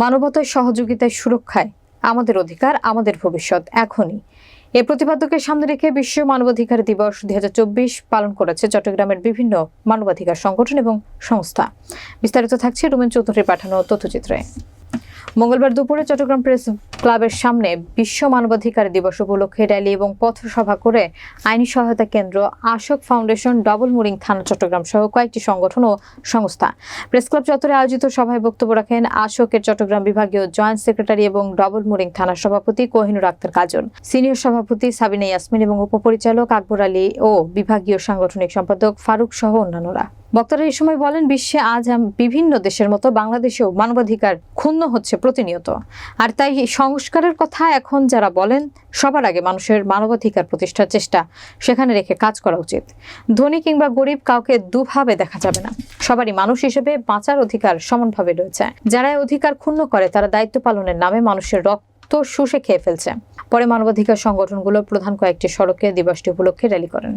মানবতার সহযোগিতায় সুরক্ষায় আমাদের অধিকার, আমাদের ভবিষ্যৎ এখনই। এ প্রতিপাদ্যকে সামনে রেখে বিশ্ব মানবাধিকার দিবস দুই হাজার চব্বিশ পালন করেছে চট্টগ্রামের বিভিন্ন মানবাধিকার সংগঠন এবং সংস্থা। বিস্তারিত থাকছে রুমেন চৌধুরীর পাঠানো তথ্যচিত্রে। মঙ্গলবার দুপুরে চট্টগ্রাম প্রেস ক্লাবের সামনে বিশ্ব মানবাধিকার দিবস উপলক্ষে র্যালি এবং পথসভা করে আইনি সহায়তা কেন্দ্র আশোক ফাউন্ডেশন, ডবল মুরিং থানা, চট্টগ্রাম সহ কয়েকটি সংগঠন ও সংস্থা। প্রেস ক্লাব চত্বরে আয়োজিত সভায় বক্তব্য রাখেন আশোকের চট্টগ্রাম বিভাগীয় জয়েন্ট সেক্রেটারি এবং ডবল মুরিং থানার সভাপতি কোহিনুর আক্তার কাজল, সিনিয়র সভাপতি সাবিনা ইয়াসমিন এবং উপপরিচালক আকবর আলী ও বিভাগীয় সাংগঠনিক সম্পাদক ফারুক সহ অন্যান্যরা। বক্তারা এই সময় বলেন, বিশ্বে আজ বিভিন্ন দেশের মতো বাংলাদেশেও মানবাধিকার ক্ষুণ্ণ হচ্ছে প্রতিনিয়ত। আর তাই সংস্কারের কথা এখন যারা বলেন, সবার আগে মানুষের মানবাধিকার প্রতিষ্ঠার চেষ্টা সেখানে রেখে কাজ করা উচিত। ধনী কিংবা গরিব কাউকে দুভাবে দেখা যাবে না। সবারই মানুষ হিসেবে বাঁচার অধিকার সমানভাবে রয়েছে। যারা অধিকার ক্ষুণ্ণ করে, তারা দায়িত্ব পালনের নামে মানুষের রক্ত শুষে খেয়ে ফেলছে। পরে মানবাধিকার সংগঠনগুলো প্রধান কয়েকটি সড়কে দিবসটি উপলক্ষে র্যালি করেন।